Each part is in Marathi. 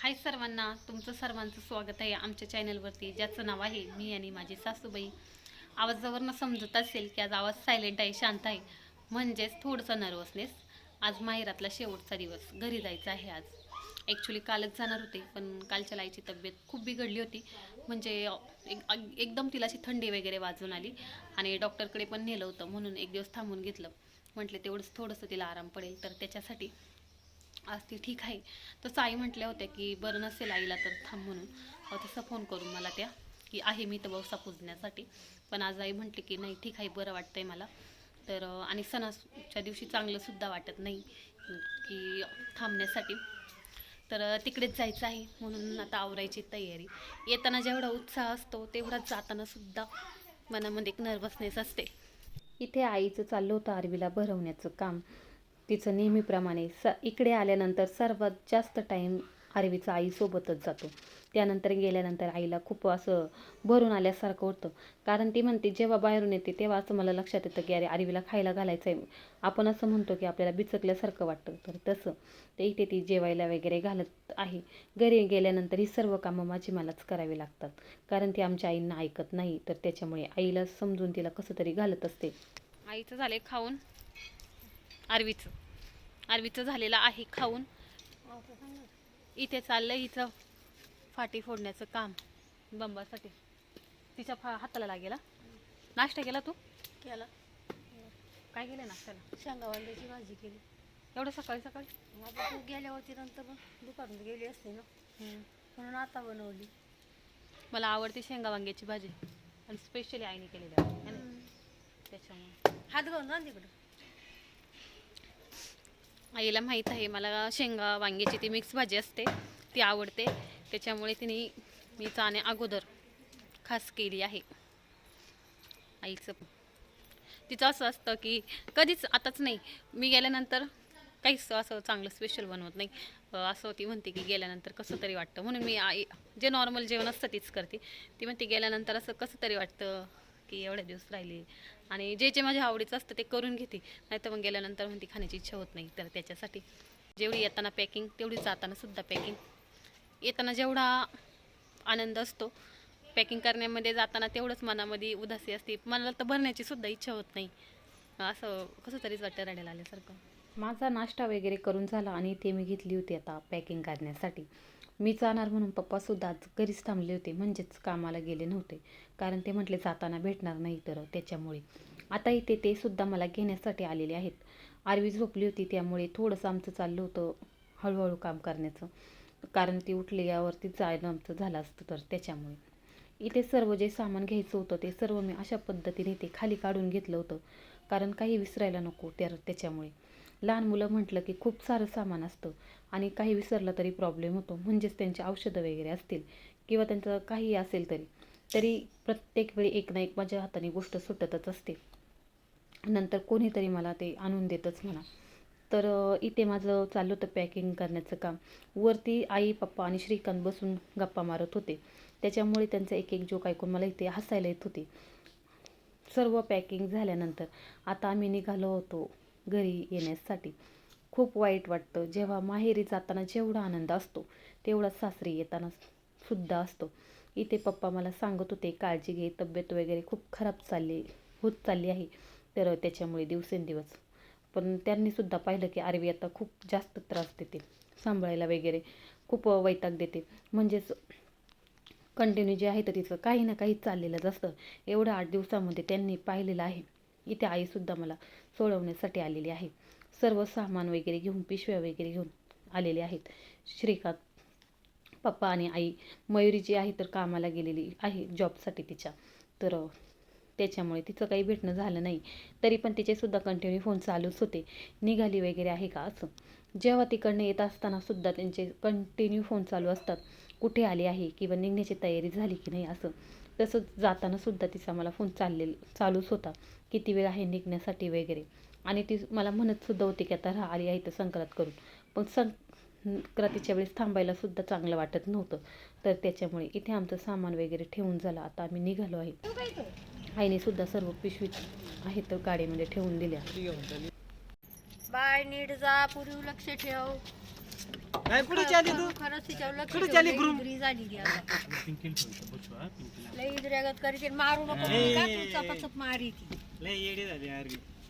हाय सर्वांना तुमचं सर्वांचं स्वागत आहे आमच्या चॅनलवरती ज्याचं नाव आहे मी आणि माझी सासूबाई. आवाजावरनं समजत असेल की आज आवाज सायलेंट आहे शांत आहे. म्हणजेच थोडंसं नर्वसनेस आज माहेरातला शेवटचा दिवस घरी जायचं आहे आज. ॲक्च्युली कालच जाणार होते पण कालच्या आईची तब्येत खूप बिघडली होती. म्हणजे एक एकदम तिला अशी थंडी वगैरे वाजून आली आणि डॉक्टरकडे पण नेलं होतं म्हणून एक दिवस थांबून घेतलं. म्हटलं तेवढंच थोडंसं तिला आराम पडेल तर त्याच्यासाठी आज ती ठीक आहे. तसं आई म्हटल्या होत्या की बरं नसेल आईला तर थांब म्हणून. तसं फोन करून मला त्या की आहे मी तर बवसा पुजण्यासाठी. पण आज आई म्हटली की नाही ठीक आहे बरं वाटतंय मला. तर आणि सणाच्या दिवशी चांगलंसुद्धा वाटत नाही की थांबण्यासाठी. तर तिकडेच जायचं आहे म्हणून आता आवरायची तयारी. येताना जेवढा उत्साह असतो तेवढाच जातानासुद्धा मनामध्ये एक नर्वसनेस असते. इथे आईचं चाललं होतं आरवीला भरवण्याचं काम. तिचं नेहमीप्रमाणे स इकडे आल्यानंतर सर्वात जास्त टाईम आरवीचा आईसोबतच जातो. त्यानंतर गेल्यानंतर आईला खूप असं भरून आल्यासारखं होतं. कारण ती म्हणते जेव्हा बाहेरून येते तेव्हा असं मला लक्षात येतं की अरे आरवीला खायला घालायचं आहे आपण असं म्हणतो की आपल्याला बिचकल्यासारखं वाटतं. तर तसं. ते इथे ती जेवायला वगैरे घालत आहे. घरी गेल्यानंतर ही सर्व कामं माझी मलाच करावी लागतात. कारण ती आमच्या आईंना ऐकत नाही. तर त्याच्यामुळे आईला समजून तिला कसं तरी घालत असते. आईचं झाले खाऊन. आरवीचं. आरवीचं झालेलं आहे खाऊन. इथे चाललं हिचं फाटी फोडण्याचं काम. बंबासाठी. तिच्या फा हाताला लागेला नाश्ता केला तू? केला. काय केलं नाश्त्याला? शेंगा वांग्याची भाजी केली. एवढं सकाळी सकाळी? आता तू गेल्यावरती नंतर मग दुपारून गेली असते ना. म्हणून आता बनवली. मला आवडते शेंगा वांग्याची भाजी. आणि स्पेशली आईने केलेली? त्याच्यामुळे. हात घालून ना तिकडं. आईला माहीत आहे मला शेंगा वांग्याची ती मिक्स भाजी असते ती आवडते. त्याच्यामुळे तिने मी चाणे अगोदर खास केली आहे. आईचं तिचं असं असतं की कधीच आताच नाही मी गेल्यानंतर काहीच असं चांगलं स्पेशल बनवत नाही. असं ती म्हणते की गेल्यानंतर कसं तरी वाटतं. म्हणून मी आई जे नॉर्मल जेवण असतं तीच करते. ती म्हणते गेल्यानंतर असं कसं तरी वाटतं? की एवढे दिवस राहिले. आणि जे जे माझ्या आवडीचं असतं ते करून घेते. नाही तर मग गेल्यानंतर म्हणते खाण्याची इच्छा होत नाही. तर त्याच्यासाठी जेवढी येताना पॅकिंग तेवढी जाताना सुद्धा पॅकिंग येताना जेवढा आनंद असतो पॅकिंग करण्यामध्ये जाताना तेवढंच मनामध्ये उदासी असते. मला तर भरण्याची सुद्धा इच्छा होत नाही. असं कसं तरीच वाटतं रडायला आल्यासारखं. माझा नाश्ता वगैरे करून झाला आणि ते मी घेतली होती आता पॅकिंग करण्यासाठी. मी जाणार म्हणून पप्पासुद्धा आज घरीच थांबले होते म्हणजेच कामाला गेले नव्हते. कारण ते म्हटले जाताना भेटणार नाही तर त्याच्यामुळे. आता इथे ते सुद्धा मला घेण्यासाठी आलेले आहेत. आरवी झोपली होती त्यामुळे थोडंसं आमचं चाललं होतं हळूहळू काम करण्याचं. कारण ती उठली यावरती जायनं आमचं झालं असतं तर त्याच्यामुळे. इथे सर्व जे सामान घ्यायचं होतं ते सर्व मी अशा पद्धतीने ते खाली काढून घेतलं होतं. कारण काही विसरायला नको त्या त्याच्यामुळे. लहान मुलं म्हटलं की खूप सारं सामान असतं आणि काही विसरलं तरी प्रॉब्लेम होतो. म्हणजेच त्यांची औषधं वगैरे असतील किंवा त्यांचं काही असेल तरी. तरी प्रत्येक वेळी एक ना एक माझ्या हाताने गोष्ट सुटतच असते. नंतर कोणीतरी मला ते आणून देतच म्हणा. तर इथे माझं चाललं होतं पॅकिंग करण्याचं काम. वरती आई पप्पा आणि श्रीकांत बसून गप्पा मारत होते. त्याच्यामुळे त्यांचा एक एक जोक ऐकून मला इथे हसायला येत होते. सर्व पॅकिंग झाल्यानंतर. आता आम्ही निघालो होतो. घरी येण्यासाठी. खूप वाईट वाटतं. जेव्हा माहेरी जाताना जेवढा आनंद असतो तेवढा सासरी येताना सुद्धा असतो. इथे पप्पा मला सांगत होते काळजी घे तब्येत वगैरे खूप खराब चालली होत चालली आहे. तर त्याच्यामुळे दिवसेंदिवस. पण त्यांनी सुद्धा पाहिलं की आरवी आता खूप जास्त त्रास देते सांभाळायला वगैरे खूप वैताग देते. म्हणजेच कंटिन्यू जे आहे तर तिचं काही ना काही चाललेलंच असतं. एवढं आठ दिवसामध्ये त्यांनी पाहिलेलं आहे. इथे आईसुद्धा मला सोडवण्यासाठी आलेली आहे. सर्व सामान वगैरे घेऊन पिशव्या वगैरे घेऊन आलेले आहेत. श्रीकांत पप्पा आणि आई मयुरी जी आहे तर कामाला गेलेली आहे जॉबसाठी तिच्या. तर त्याच्यामुळे तिचं काही भेटणं झालं नाही. तरी पण तिचेसुद्धा कंटिन्यू फोन चालूच होते. निघाली वगैरे आहे का असं? जेव्हा तिकडनं येत असताना सुद्धा त्यांचे कंटिन्यू फोन चालू असतात. कुठे आले आहे किंवा निघण्याची तयारी झाली की नाही असं? तसंच जाताना सुद्धा तिचा मला फोन चाललेल चालूच होता. किती वेळ आहे निघण्यासाठी वगैरे. आणि ती मला म्हणत सुद्धा होती की आता राहा आली आहे तर संक्रांत करून. पण संक्रांतीच्या वेळेस थांबायला सुद्धा चांगलं वाटत नव्हतं. तर त्याच्यामुळे इथे आमचं सामान वगैरे ठेवून झालं. आता आम्ही निघालो आहे. आईने सुद्धा सर्व पिशवीत आहे तर गाडीमध्ये ठेवून दिल्या. बाय नीट जा पूर्वी लक्ष ठेव. नाही कुठे चालली तू. चालली लई गुरुम? लई मारू नको. का तू चपाचप मारी ती? लय येडी झाली यार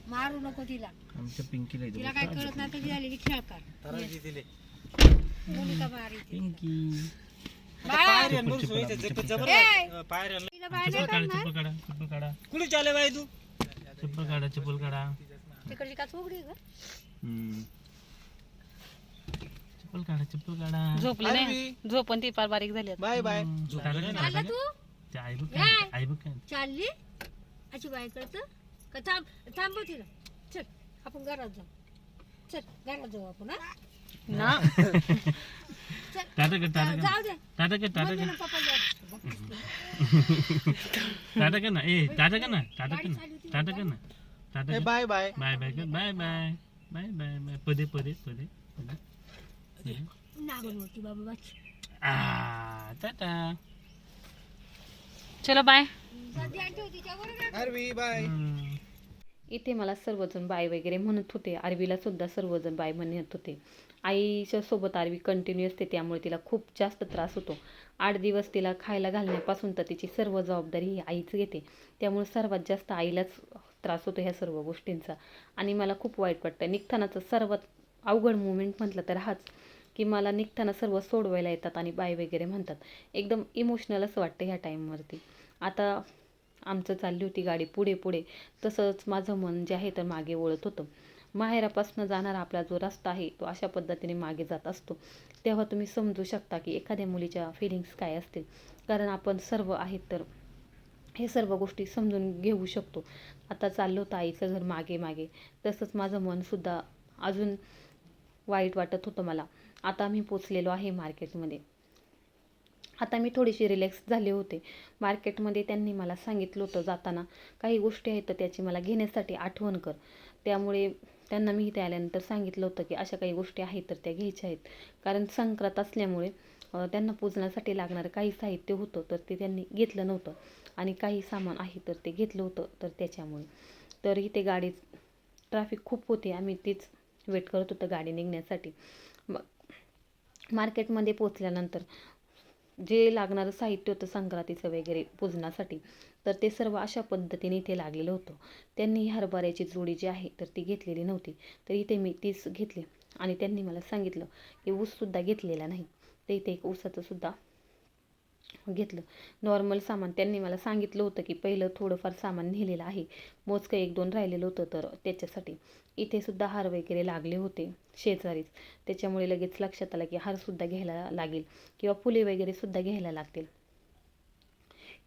मारू नको तिला. आमच्या पिंकीला इथं तिला काय कळत नाही कधी झाली तराजी दिले. मारी पिंकी. काढा कुठे चालले बाई तू? चप्पल काढा चप्पल काढा. तिकडची का चोगडी ग हम्म. चप्पल काढा चप्पल काढा. झोपली नाही. झोपण ती फार बारीक झाली आता. Bye bye. हम्म, का, आला का? तू? ते आई बघ काय आई बघ काय. चालली? अशी बाय करत? का थांब थांबव तिला. चल आपण घरात जाऊ. चल घरात जाऊ आपण हा? ना. चल टाटा कर टाटा कर. जाऊ दे. टाटा कर टाटा मम्मी कर. ना पप्पा जाऊ. टाटा कर ना. ए टाटा कर ना टाटा कर ना. टाटा कर ना. टाटा कर. Bye bye. बाय बाय कर. Bye bye. Bye bye bye. पदे पदे पदे पदे. नागरवरती बाबा बाच आ टाटा. चलो बाय. अरवी बाय. इथे मला सर्वजण बाय वगैरे म्हणत होते. आरवीला सुद्धा सर्वजण बाय म्हणत होते. आईच्या सोबत आरवी कंटिन्यू असते त्यामुळे तिला खूप जास्त त्रास होतो. आठ दिवस तिला खायला घालण्यापासून तर तिची सर्व जबाबदारी ही आईच घेते. त्यामुळे सर्वात जास्त आईलाच त्रास होतो ह्या सर्व गोष्टींचा. आणि मला खूप वाईट वाटतं. निघतानाचं सर्वात अवघड मुमेंट म्हटलं तर हाच. की मला निघताना सर्व सोडवायला येतात आणि बाय वगैरे म्हणतात. एकदम इमोशनल असं वाटतं ह्या टाईमवरती आता आमचं चालली होती गाडी पुढे पुढे. तसंच माझं मन जे आहे तर मागे वळत होतं. माहेरापासून जाणारा आपला जो रस्ता आहे तो अशा पद्धतीने मागे जात असतो. तेव्हा तुम्ही समजू शकता की एखाद्या मुलीच्या फिलिंग्स काय असतील. कारण आपण सर्व आहेत तर हे सर्व गोष्टी समजून घेऊ शकतो. आता चाललो होतं आईचं घर मागे मागे. तसंच माझं मनसुद्धा अजून वाईट वाटत होतं मला. आता मी पोचलेलो आहे मार्केटमध्ये. आता मी थोडीशी रिलॅक्स झाले होते. मार्केटमध्ये त्यांनी मला सांगितलं होतं जाताना काही गोष्टी आहेत तर त्याची मला घेण्यासाठी आठवण कर. त्यामुळे त्यांना मी इथे आल्यानंतर सांगितलं होतं की अशा काही गोष्टी आहेत तर त्या घ्यायच्या आहेत. कारण संक्रांत असल्यामुळे त्यांना पूजनासाठी लागणारं काही साहित्य होतं तर ते त्यांनी घेतलं नव्हतं. आणि काही सामान आहे तर ते घेतलं होतं तर त्याच्यामुळे. तर इथे गाडी ट्रॅफिक खूप होते. आम्ही तीच वेट करत होतं गाडी निघण्यासाठी. मग मार्केटमध्ये पोचल्यानंतर जे लागणारं साहित्य होतं संक्रांतीचं वगैरे पूजनासाठी तर ते सर्व अशा पद्धतीने इथे लागलेलं होतं. त्यांनी ही हरभऱ्याची जोडी जी आहे तर ती घेतलेली नव्हती. तर इथे मी तीच घेतली आणि त्यांनी मला सांगितलं की ऊससुद्धा घेतलेला नाही. तर इथे एक ऊसाचंसुद्धा घेतलं. नॉर्मल सामान त्यांनी मला सांगितलं होतं की पहिलं थोडंफार सामान नेलेलं आहे. मोजकं एक दोन राहिलेलं होतं तर त्याच्यासाठी इथे सुद्धा हार वगैरे लागले होते शेजारीच. त्याच्यामुळे लगेच लक्षात आलं की हारसुद्धा घ्यायला लागेल किंवा फुले वगैरे सुद्धा घ्यायला लागतील.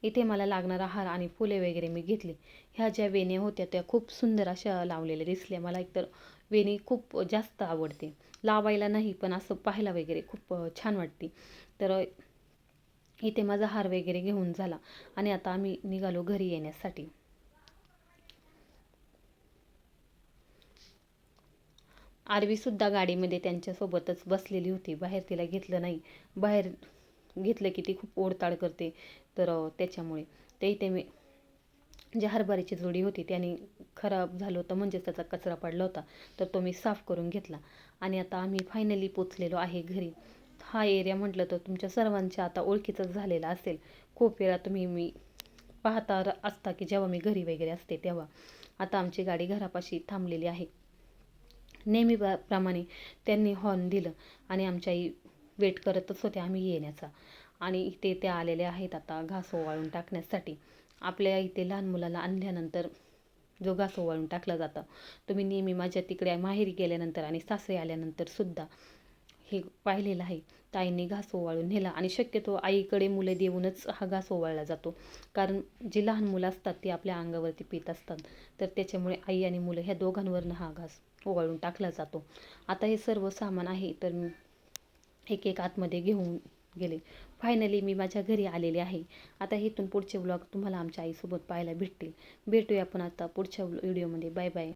इथे मला लागणारा हार आणि फुले वगैरे मी घेतली. ह्या ज्या वेण्या होत्या त्या खूप सुंदर अशा लावलेल्या दिसल्या. मला एकतर वेणी खूप जास्त आवडते. लावायला नाही पण असं पाहायला वगैरे खूप छान वाटते. तर इथे माझा हार वगैरे घेऊन झाला. आणि आता आम्ही निघालो घरी येण्यासाठी. आरवीसुद्धा गाडीमध्ये त्यांच्यासोबतच बसलेली होती. बाहेर तिला घेतलं नाही. बाहेर घेतलं की ती खूप ओढताळ करते. तर त्याच्यामुळे. ते इथे मी जे हरभऱ्याची जोडी होती त्याने खराब झालं होतं. म्हणजेच त्याचा कचरा पडला होता. तर तो मी साफ करून घेतला. आणि आता आम्ही फायनली पोचलेलो आहे घरी. हा एरिया म्हटलं तर तुमच्या सर्वांच्या आता ओळखीचाच झालेला असेल. खूप वेळा तुम्ही मी पाहता र- असता की जेव्हा मी घरी वगैरे असते तेव्हा. आता आमची गाडी घरापाशी थांबलेली आहे. नेहमी प्र- प्रमाणे त्यांनी हॉर्न दिलं आणि आमच्या आई वेट करतच होत्या आम्ही येण्याचा. आणि इथे त्या आलेल्या आहेत आता घास ओवाळून टाकण्यासाठी. आपल्या इथे लहान मुलाला आणल्यानंतर जो घास ओवाळून टाकला जातं. तुम्ही नेहमी माझ्या तिकडे माहेरी गेल्यानंतर आणि सासरे आल्यानंतर सुद्धा हे पाहिलेलं आहे. ताईंनी घास ओवाळून नेला आणि शक्यतो आईकडे मुलं देऊनच हा घास ओवाळला जातो. कारण जी लहान मुलं असतात ती आपल्या अंगावरती पित असतात. तर त्याच्यामुळे आई आणि मुलं ह्या दोघांवरनं हा घास ओवाळून टाकला जातो. आता हे सर्व सामान आहे तर मी एक एक आतमध्ये घेऊन गेले. फायनली मी माझ्या घरी आलेले आहे. आता इथून पुढचे ब्लॉग तुम्हाला आमच्या आईसोबत पाहायला भेटतील. भेटूया आपण आता पुढच्या व्हिडिओमध्ये बाय बाय